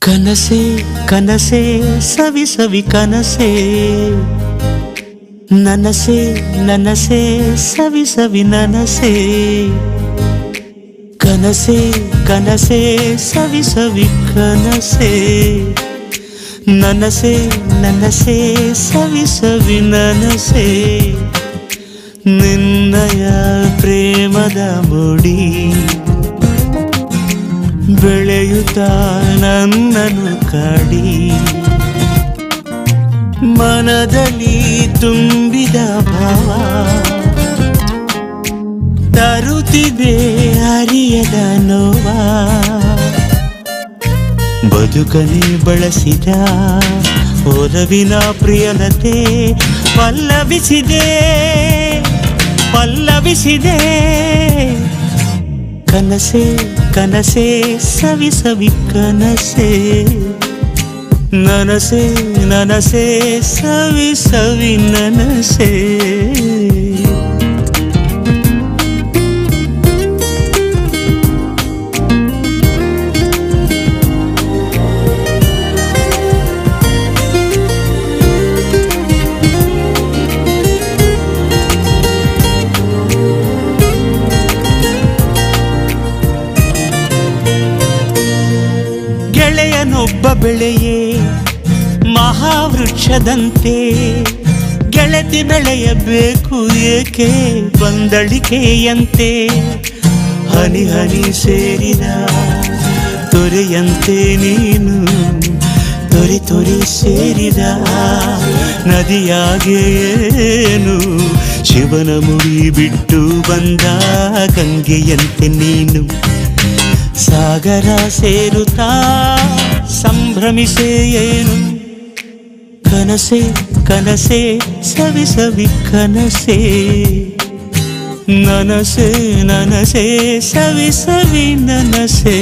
ಕನಸೆ ಕನಸೆ, ಸವಿ ಸವಿ ಕನಸೆ. ನನಸೆ ನನಸೆ, ಸವಿ ಸವಿ ನನಸೆ. ಕನಸೆ ಕನಸೆ, ಸವಿ ಸವಿ ಕನಸೆ. ನನಸೆ ನನಸೆ, ಸವಿ ಸವಿ ನನಸೆ. ನಿನ್ನಯ ಪ್ರೇಮದ ಮುಡಿ ಬೆಳೆಯುತ್ತಾ ನನ್ನನ್ನು ಕಾಡಿ ಮನದಲ್ಲಿ ತುಂಬಿದ ಭಾವ ತರುತ್ತಿದೆ ಅರಿಯದ ನೋವ. ಬದುಕನೆ ಬಳಸಿದ ಓದವಿನ ಪ್ರಿಯಲತೆ ಪಲ್ಲವಿಸಿದೆ ಪಲ್ಲವಿಸಿದೆ. ಕನಸೆ ಕನಸೆ ಸವಿ ಸವಿ ಕನಸೆ ನನಸೆ ನನಸೆ ಸವಿ ಸವಿ ನನಸೆ ಗೆಳೆಯನೊಬ್ಬ ಬೆಳೆಯೇ ಮಹಾವೃಕ್ಷದಂತೆ ಗೆಳತಿ ಬೆಳೆಯಬೇಕು ಏಕೆ ಬಂದಳಿಕೆಯಂತೆ? ಹನಿ ಹನಿ ಸೇರಿದ ತೊರೆಯಂತೆ ನೀನು, ತೊರೆ ತೊರೆ ಸೇರಿದ ನದಿಯಾಗೇನು ಶಿವನ ಮುಡಿ ಬಿಟ್ಟು ಬಂದ ಗಂಗೆಯಂತೆ ನೀನು. ಸಾಗರ ಸೇರುತ್ತಾ ಸಂಭ್ರಮಿಸೆ ಏನು ಕನಸೆ ಕನಸೆ ಸವಿ ಸವಿ ಕನಸೆ ನನಸೆ ನನಸೆ ಸವಿ ಸವಿ ನನಸೆ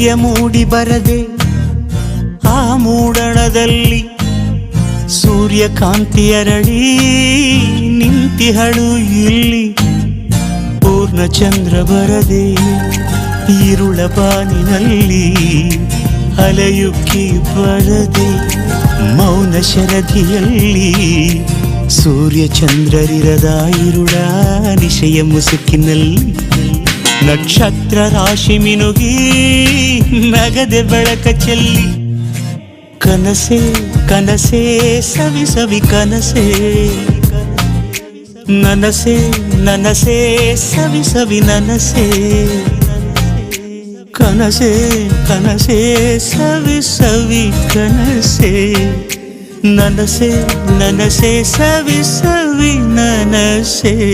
ಸೂರ್ಯ ಮೂಡಿ ಬರದೆ ಆ ಮೂಡಣದಲ್ಲಿ ಸೂರ್ಯಕಾಂತಿ ಅರಳಿ ನಿಂತಿಹಳು ಇಲ್ಲಿ ಪೂರ್ಣ ಚಂದ್ರ ಬರದೆ ಈರುಳ ಬಾನಿನಲ್ಲಿ ಅಲೆಯುಕ್ಕಿ ಬರದೆ ಮೌನ ಶರದಿಯಲ್ಲಿ ಸೂರ್ಯ ಚಂದ್ರರಿರದ ಇರುಳ ನಿಶಯ ಮುಸುಕಿನಲ್ಲಿ ನಕ್ಷತ್ರ ರಾಶಿ ಮಿನುಗಿ ನಗದೆ ಬೆಳಕ ಚೆಲ್ಲಿ. ಕನಸೆ ಕನಸೆ, ಸವಿ ಸವಿ ಕನಸೆ. ನನಸೆ ನನಸೆ, ಸವಿ ಸವಿ ನನಸೆ. ಕನಸೆ ಕನಸೆ, ಸವಿ ಸವಿ ಕನಸೆ. ನನಸೆ ನನಸೆ, ಸವಿ ಸವಿ ನನಸೆ.